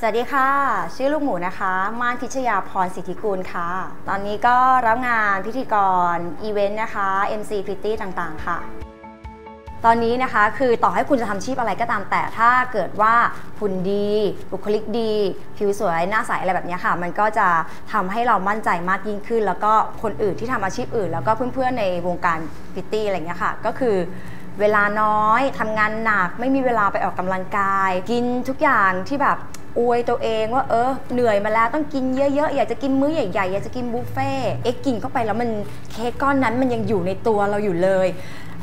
สวัสดีค่ะ ชื่อลูกหมูนะคะ ม่านพิชยาพรสิทธิกุลค่ะ ตอนนี้ก็รับงานพิธีกร อีเวนต์นะคะ MC p r e t t y ต่างๆ ค่ะ ตอนนี้นะคะคือต่อให้คุณจะทำชีพอะไรก็ตามแต่ถ้าเกิดว่าหุ่นดี บุคลิกดี ผิวสวย หน้าใสอะไรแบบนี้ค่ะ มันก็จะทำให้เรามั่นใจมากยิ่งขึ้น แล้วก็คนอื่นที่ทำอาชีพอื่น แล้วก็เพื่อนๆในวงการพิตตี้อะไรเงี้ยค่ะ ก็คือเวลาน้อยทำงานหนัก ไม่มีเวลาไปออกกำลังกาย กินทุกอย่างที่แบบ อวยตัวเองว่าเออเหนื่อยมาแล้วต้องกินเยอะ ๆ อยากจะกินมื้อใหญ่ๆอยากจะกินบุฟเฟ่เอ็กกินเข้าไปแล้วมันเค้กก้อนนั้นมันยังอยู่ในตัวเราอยู่เลย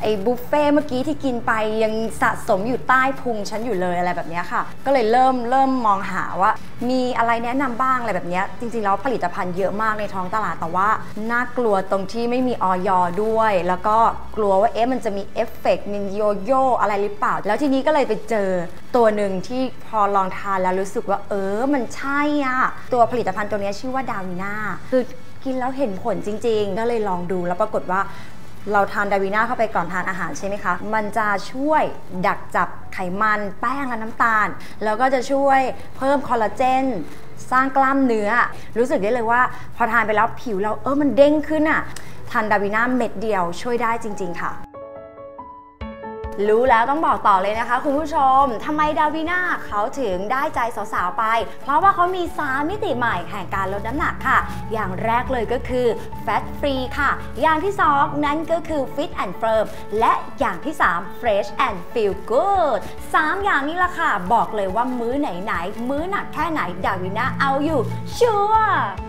ไอ้บุฟเฟ่เมื่อกี้ที่กินไปยังสะสมอยู่ใต้พุงฉันอยู่เลยอะไรแบบนี้ค่ะ ก็เลยเริ่มเริ่มมองหาว่า มีอะไรแนะนำบ้างอะไรแบบนี้จริงๆแล้วผลิตภัณฑ์เยอะมากในท้องตลาดแต่ว่าน่ากลัวตรงที่ไม่มีออยด้วย แล้วก็กลัวว่าเอ๊ะมันจะมีเอฟเฟกต์มินโยโย่อะไรหรือเปล่า แล้วทีนี้ก็เลยไปเจอตัวหนึ่งที่พอลองทานแล้วรู้สึกว่าเออมันใช่อะตัวผลิตภัณฑ์ตัวนี้ชื่อว่าดาวิน่าคือกินแล้วเห็นผลจริงๆ ก็เลยลองดูแล้วปรากฏว่า เราทานดาวิน่าเข้าไปก่อนทานอาหารใช่ไหมคะ มันจะช่วยดักจับไขมันแป้งและน้ำตาล แล้วก็จะช่วยเพิ่มคอลลาเจนสร้างกล้ามเนื้อ รู้สึกได้เลยว่า พอทานไปแล้วผิวเราเออมันเด้งขึ้นอะทานดาวิน่าเม็ดเดียวช่วยได้จริง ๆ ค่ะ รู้แล้วต้องบอกต่อเลยนะคะ คุณผู้ชมทำไมดาวิน่าเขาถึงได้ใจสาวๆไป เพราะว่าเขามี3มิติใหม่แห่งการลดน้ำหนักค่ะ อย่างแรกเลยก็คือ Fat Free ค่ะ อย่างที่2นั่นก็คือ Fit and Firm และอย่างที่ 3 Fresh and Feel Good 3 อย่างนี้ละค่ะ บอกเลยว่ามื้อไหนๆมื้อหนักแค่ไหนดาวิน่าเอาอยู่ชัวร์